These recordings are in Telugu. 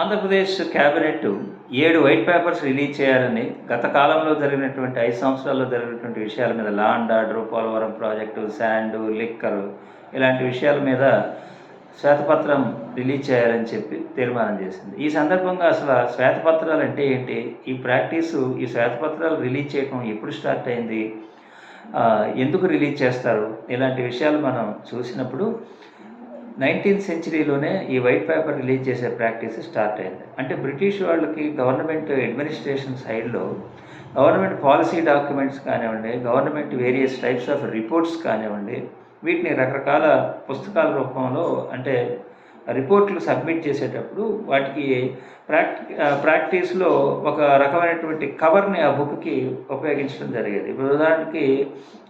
ఆంధ్రప్రదేశ్ క్యాబినెట్ ఏడు వైట్ పేపర్స్ రిలీజ్ చేయాలని గత కాలంలో జరిగినటువంటి ఐదు సంవత్సరాల్లో జరిగినటువంటి విషయాల మీద law and order Polavaram project sand liquor ఇలాంటి విషయాల మీద శ్వేతపత్రం రిలీజ్ చేయాలని చెప్పి తీర్మానం చేసింది. ఈ సందర్భంగా అసలు శ్వేతపత్రాలు అంటే ఏంటి? ఈ ప్రాక్టీసు ఈ శ్వేతపత్రాలు రిలీజ్ చేయడం ఎప్పుడు స్టార్ట్ అయింది? ఎందుకు రిలీజ్ చేస్తారు? ఇలాంటి విషయాలు మనం చూసినప్పుడు నైన్టీన్త్ సెంచరీలోనే ఈ వైట్ పేపర్ రిలీజ్ చేసే ప్రాక్టీస్ స్టార్ట్ అయింది. అంటే బ్రిటిష్ వాళ్ళకి గవర్నమెంట్ అడ్మినిస్ట్రేషన్ సైడ్లో గవర్నమెంట్ పాలసీ డాక్యుమెంట్స్ కానివ్వండి government various types of reports కానివ్వండి వీటిని రకరకాల పుస్తకాల రూపంలో అంటే రిపోర్ట్లు సబ్మిట్ చేసేటప్పుడు వాటికి ప్రాక్టి ప్రాక్టీస్లో ఒక రకమైనటువంటి కవర్ని ఆ బుక్కి ఉపయోగించడం జరిగేది. ఇప్పుడు ఉదాహరణకి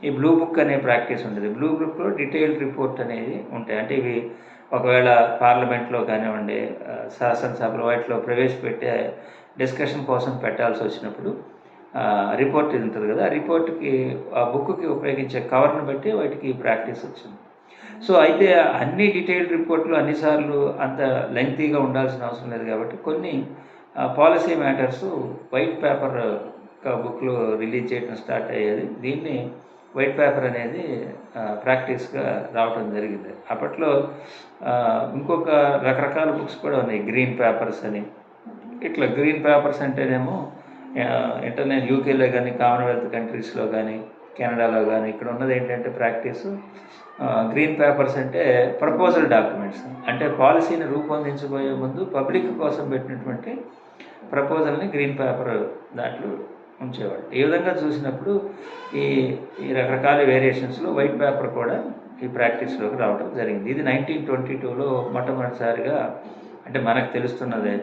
ఈ బ్లూ బుక్ అనే ప్రాక్టీస్ ఉండేది. బ్లూ బుక్లో డీటెయిల్డ్ రిపోర్ట్ అనేది ఉంటాయి. అంటే ఇవి ఒకవేళ పార్లమెంట్లో కానివ్వండి శాసనసభలో వాటిలో ప్రవేశపెట్టే డిస్కషన్ కోసం పెట్టాల్సి వచ్చినప్పుడు రిపోర్ట్ ఇది ఉంటుంది కదా ఆ రిపోర్ట్కి ఆ బుక్కి ఉపయోగించే కవర్ని బట్టి వాటికి ప్రాక్టీస్ వచ్చింది. సో అయితే అన్ని డీటెయిల్డ్ రిపోర్ట్లు అన్నిసార్లు అంత లెంగ్తీగా ఉండాల్సిన అవసరం లేదు కాబట్టి కొన్ని పాలసీ మ్యాటర్స్ వైట్ పేపర్ బుక్లో రిలీజ్ చేయడం స్టార్ట్ అయ్యేది. దీన్ని వైట్ పేపర్ అనేది ప్రాక్టీస్గా రావడం జరిగింది. అప్పట్లో ఇంకొక రకరకాల బుక్స్ కూడా ఉన్నాయి. గ్రీన్ పేపర్స్ అని. ఇట్లా గ్రీన్ పేపర్స్ అంటేనేమో ఇంటర్నెట్ యూకేలో కానీ కామన్వెల్త్ కంట్రీస్లో కానీ కెనడాలో కానీ ఇక్కడ ఉన్నది ఏంటంటే ప్రాక్టీస్. గ్రీన్ పేపర్స్ అంటే ప్రపోజల్ డాక్యుమెంట్స్. అంటే పాలసీని రూపొందించబోయే ముందు పబ్లిక్ కోసం పెట్టినటువంటి ప్రపోజల్ని గ్రీన్ పేపర్ దాంట్లో ఉంచేవాళ్ళు. ఈ విధంగా చూసినప్పుడు ఈ ఈ రకరకాల వేరియేషన్స్లో వైట్ పేపర్ కూడా ఈ ప్రాక్టీస్లోకి రావడం జరిగింది. ఇది నైన్టీన్ ట్వంటీ టూలో మొట్టమొదటిసారిగా అంటే మనకు తెలుస్తున్నదే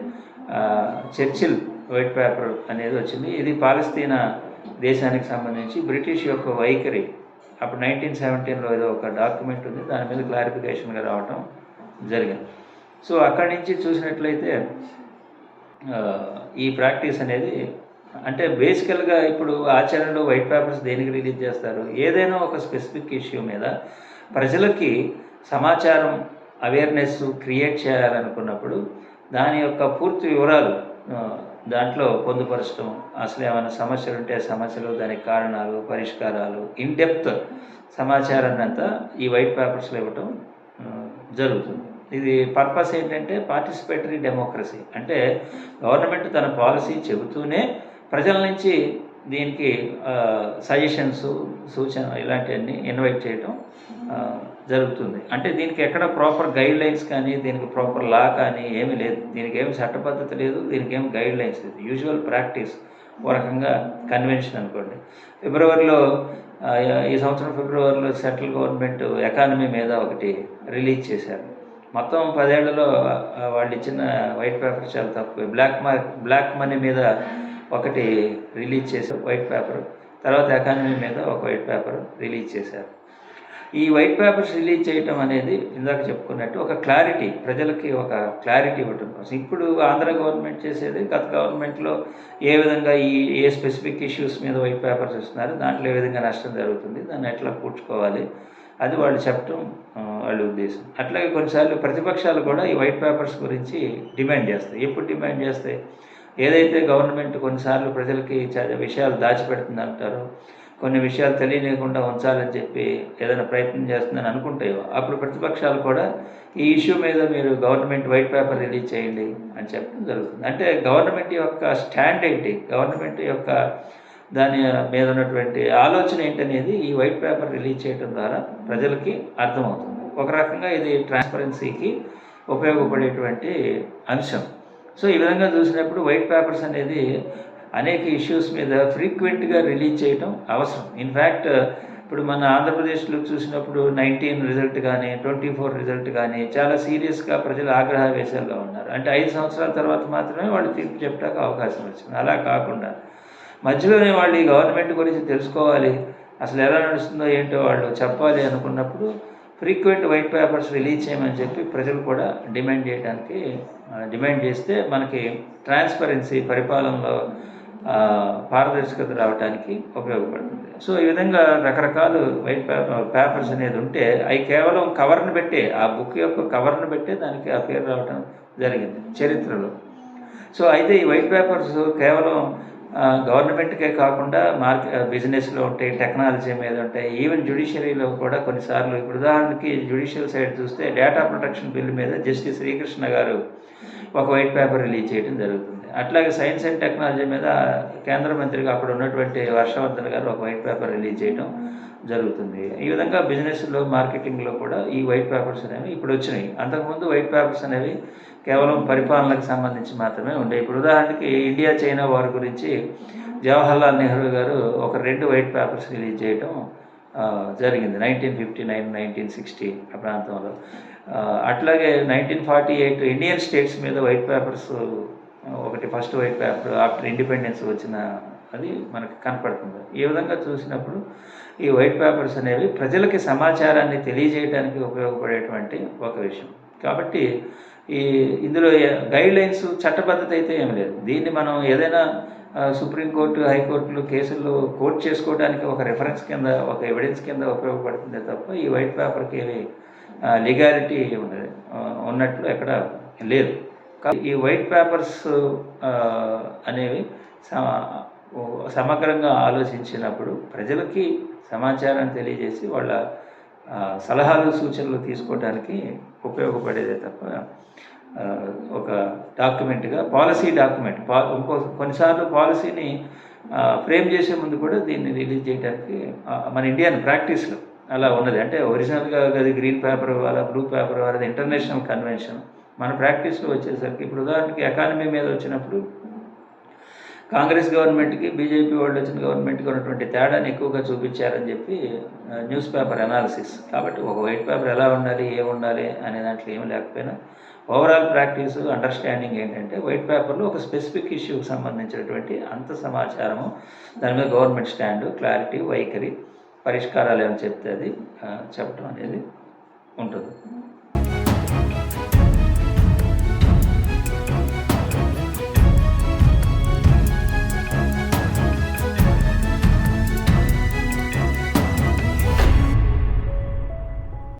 చర్చిల్ వైట్ పేపర్ అనేది వచ్చింది. ఇది పాలస్తీనా దేశానికి సంబంధించి బ్రిటిష్ యొక్క వైఖరి. అప్పుడు నైన్టీన్ సెవెంటీన్లో ఏదో ఒక డాక్యుమెంట్ ఉంది. దాని మీద క్లారిఫికేషన్గా రావటం జరిగింది. సో అక్కడి నుంచి చూసినట్లయితే ఈ ప్రాక్టీస్ అనేది అంటే బేసికల్గా ఇప్పుడు ఆచరణలో వైట్ పేపర్స్ దేనికి రిలీజ్ చేస్తారు? ఏదైనా ఒక స్పెసిఫిక్ ఇష్యూ మీద ప్రజలకి సమాచారం అవేర్నెస్ క్రియేట్ చేయాలనుకున్నప్పుడు దాని యొక్క పూర్తి వివరాలు దాంట్లో పొందుపరచడం అసలు ఏమైనా సమస్యలు ఉంటే సమస్యలు దానికి కారణాలు పరిష్కారాలు ఇన్ డెప్త్ సమాచారాన్ని అంతా ఈ వైట్ పేపర్స్లో ఇవ్వటం జరుగుతుంది. ఇది పర్పస్ ఏంటంటే పార్టిసిపేటరీ డెమోక్రసీ అంటే గవర్నమెంట్ తన పాలసీ చెబుతూనే ప్రజల నుంచి దీనికి సజెషన్స్ సూచన ఇలాంటివన్నీ ఇన్వైట్ చేయటం జరుగుతుంది. అంటే దీనికి ఎక్కడ ప్రాపర్ గైడ్ లైన్స్ కానీ దీనికి ప్రాపర్ లా కానీ ఏమీ లేదు. దీనికి ఏమి చట్టపద్ధతి లేదు దీనికి ఏమి గైడ్ లైన్స్ లేదు. యూజువల్ ప్రాక్టీస్ ఓ రకంగా కన్వెన్షన్ అనుకోండి. ఫిబ్రవరిలో ఈ సంవత్సరం ఫిబ్రవరిలో సెంట్రల్ గవర్నమెంట్ ఎకానమీ మీద ఒకటి రిలీజ్ చేశారు. మొత్తం పదేళ్ళలో వాళ్ళు ఇచ్చిన వైట్ పేపర్ చాలా తక్కువ. బ్లాక్ మార్క్ బ్లాక్ మనీ మీద ఒకటి రిలీజ్ చేశారు వైట్ పేపర్. తర్వాత ఎకానమీ మీద ఒక వైట్ పేపర్ రిలీజ్ చేశారు. ఈ వైట్ పేపర్స్ రిలీజ్ చేయటం అనేది ఇందాక చెప్పుకున్నట్టు ఒక క్లారిటీ ప్రజలకి ఒక క్లారిటీ ఇవ్వటం కోసం ఇప్పుడు ఆంధ్ర గవర్నమెంట్ చేసేది గత గవర్నమెంట్లో ఏ విధంగా ఈ ఏ స్పెసిఫిక్ ఇష్యూస్ మీద వైట్ పేపర్స్ ఇస్తున్నారు దాంట్లో ఏ విధంగా నష్టం జరుగుతుంది దాన్ని ఎట్లా కూర్చుకోవాలి అది వాళ్ళు చెప్పటం వాళ్ళ ఉద్దేశం. అట్లాగే కొన్నిసార్లు ప్రతిపక్షాలు కూడా ఈ వైట్ పేపర్స్ గురించి డిమాండ్ చేస్తాయి. ఎప్పుడు డిమాండ్ చేస్తాయి? ఏదైతే గవర్నమెంట్ కొన్నిసార్లు ప్రజలకి చ- విషయాలు దాచిపెడుతుంది అంటారో కొన్ని విషయాలు తెలియలేకుండా ఉంచాలని చెప్పి ఏదైనా ప్రయత్నం చేస్తుందని అనుకుంటాయో అప్పుడు ప్రతిపక్షాలు కూడా ఈ ఇష్యూ మీద మీరు గవర్నమెంట్ వైట్ పేపర్ రిలీజ్ చేయండి అని చెప్పడం జరుగుతుంది. అంటే గవర్నమెంట్ యొక్క స్టాండ్ ఏంటి? గవర్నమెంట్ యొక్క దాని మీద ఉన్నటువంటి ఆలోచన ఏంటనేది ఈ వైట్ పేపర్ రిలీజ్ చేయడం ద్వారా ప్రజలకి అర్థమవుతుంది. ఒక రకంగా ఇది ట్రాన్స్పరెన్సీకి ఉపయోగపడేటువంటి అంశం. సో ఈ విధంగా చూసినప్పుడు వైట్ పేపర్స్ అనేది అనేక ఇష్యూస్ మీద ఫ్రీక్వెంట్గా రిలీజ్ చేయడం అవసరం. ఇన్ఫ్యాక్ట్ ఇప్పుడు మన ఆంధ్రప్రదేశ్లో చూసినప్పుడు నైన్టీన్ రిజల్ట్ కానీ ట్వంటీ ఫోర్ రిజల్ట్ కానీ చాలా సీరియస్గా ప్రజలు ఆగ్రహ వేశాల్లో ఉన్నారు. అంటే ఐదు సంవత్సరాల తర్వాత మాత్రమే వాళ్ళు తీర్పు చెప్పడానికి అవకాశం వచ్చింది. అలా కాకుండా మధ్యలోనే వాళ్ళు ఈ గవర్నమెంట్ గురించి తెలుసుకోవాలి. అసలు ఎలా నడుస్తుందో ఏంటో వాళ్ళు చెప్పాలి అనుకున్నప్పుడు ఫ్రీక్వెంట్ వైట్ పేపర్స్ రిలీజ్ చేయమని చెప్పి ప్రజలు కూడా డిమాండ్ చేయడానికి డిమాండ్ చేస్తే మనకి ట్రాన్స్పరెన్సీ పరిపాలనలో పారదర్శకత రావడానికి ఉపయోగపడుతుంది. సో ఈ విధంగా రకరకాలు వైట్ పేపర్ పేపర్స్ అనేది ఉంటే అవి కేవలం కవర్ని పెట్టే ఆ బుక్ యొక్క కవర్ని పెట్టే దానికి ఆ పేరు రావడం జరిగింది చరిత్రలో. సో అయితే ఈ వైట్ పేపర్స్ కేవలం గవర్నమెంట్కే కాకుండా మార్కెట్ బిజినెస్లో ఉంటాయి టెక్నాలజీ మీద ఉంటాయి ఈవెన్ జ్యుడిషియరీలో కూడా కొన్నిసార్లు ఇప్పుడు ఉదాహరణకి జ్యుడిషియల్ సైడ్ చూస్తే డేటా ప్రొటెక్షన్ బిల్ మీద జస్టిస్ శ్రీకృష్ణ గారు ఒక వైట్ పేపర్ రిలీజ్ చేయడం జరుగుతుంది. అట్లాగే సైన్స్ అండ్ టెక్నాలజీ మీద కేంద్ర మంత్రిగా అప్పుడు ఉన్నటువంటి హర్షవర్ధన్ గారు ఒక వైట్ పేపర్ రిలీజ్ చేయడం జరుగుతుంది. ఈ విధంగా బిజినెస్లో మార్కెటింగ్లో కూడా ఈ వైట్ పేపర్స్ అనేవి ఇప్పుడు వచ్చినాయి. అంతకుముందు వైట్ పేపర్స్ అనేవి కేవలం పరిపాలనకు సంబంధించి మాత్రమే ఉండే ఇప్పుడు ఉదాహరణకి ఇండియా చైనా వార్ గురించి జవహర్లాల్ నెహ్రూ గారు ఒక రెండు వైట్ పేపర్స్ రిలీజ్ చేయడం జరిగింది. Nineteen fifty nine nineteen sixty ఆ ప్రాంతంలో. అట్లాగే nineteen forty eight Indian states మీద వైట్ పేపర్స్ ఒకటి first white paper after independence వచ్చిన అది మనకు కనపడుతుంది. ఈ విధంగా చూసినప్పుడు ఈ వైట్ పేపర్స్ అనేవి ప్రజలకి సమాచారాన్ని తెలియజేయడానికి ఉపయోగపడేటువంటి ఒక విషయం. కాబట్టి ఈ ఇందులో గైడ్ లైన్స్ చట్టబద్ధత అయితే ఏమి లేదు. దీన్ని మనం ఏదైనా సుప్రీంకోర్టు హైకోర్టులు కేసుల్లో కోర్ట్ చేసుకోవడానికి ఒక రెఫరెన్స్ కింద ఒక ఎవిడెన్స్ కింద ఉపయోగపడుతుందే తప్ప ఈ వైట్ పేపర్కి లీగాలిటీ ఉన్నది ఉన్నట్లు ఎక్కడ లేదు. ఈ వైట్ పేపర్స్ అనేవి సమగ్రంగా ఆలోచించినప్పుడు ప్రజలకి సమాచారాన్ని తెలియజేసి వాళ్ళ సలహాలు సూచనలు తీసుకోవడానికి ఉపయోగపడేదే తప్ప ఒక డాక్యుమెంట్గా పాలసీ డాక్యుమెంట్ పా ఇంకో కొన్నిసార్లు పాలసీని ఫ్రేమ్ చేసే ముందు కూడా దీన్ని రిలీజ్ చేయడానికి మన ఇండియన్ ప్రాక్టీస్లో అలా ఉన్నది. అంటే ఒరిజినల్గా అది గ్రీన్ పేపర్ ఇవ్వాలా బ్లూ పేపర్ ఇవ్వాలి ఇంటర్నేషనల్ కన్వెన్షన్ మన ప్రాక్టీస్లో వచ్చేసరికి ఇప్పుడు ఉదాహరణకి ఎకానమీ మీద వచ్చినప్పుడు కాంగ్రెస్ గవర్నమెంట్కి బీజేపీ వాళ్ళు వచ్చిన గవర్నమెంట్కి ఉన్నటువంటి తేడాని ఎక్కువగా చూపించారని చెప్పి న్యూస్ పేపర్ అనాలిసిస్. కాబట్టి ఒక వైట్ పేపర్ ఎలా ఉండాలి ఏముండాలి ఉండాలి అనే దాంట్లో ఏమి లేకపోయినా ఓవరాల్ ప్రాక్టీస్ అండర్స్టాండింగ్ ఏంటంటే వైట్ పేపర్లో ఒక స్పెసిఫిక్ ఇష్యూకి సంబంధించినటువంటి అంత సమాచారము దాని మీద గవర్నమెంట్ స్టాండు క్లారిటీ వైఖరి పరిష్కారాలు ఏమైనా చెప్తే అది చెప్పడం అనేది ఉంటుంది.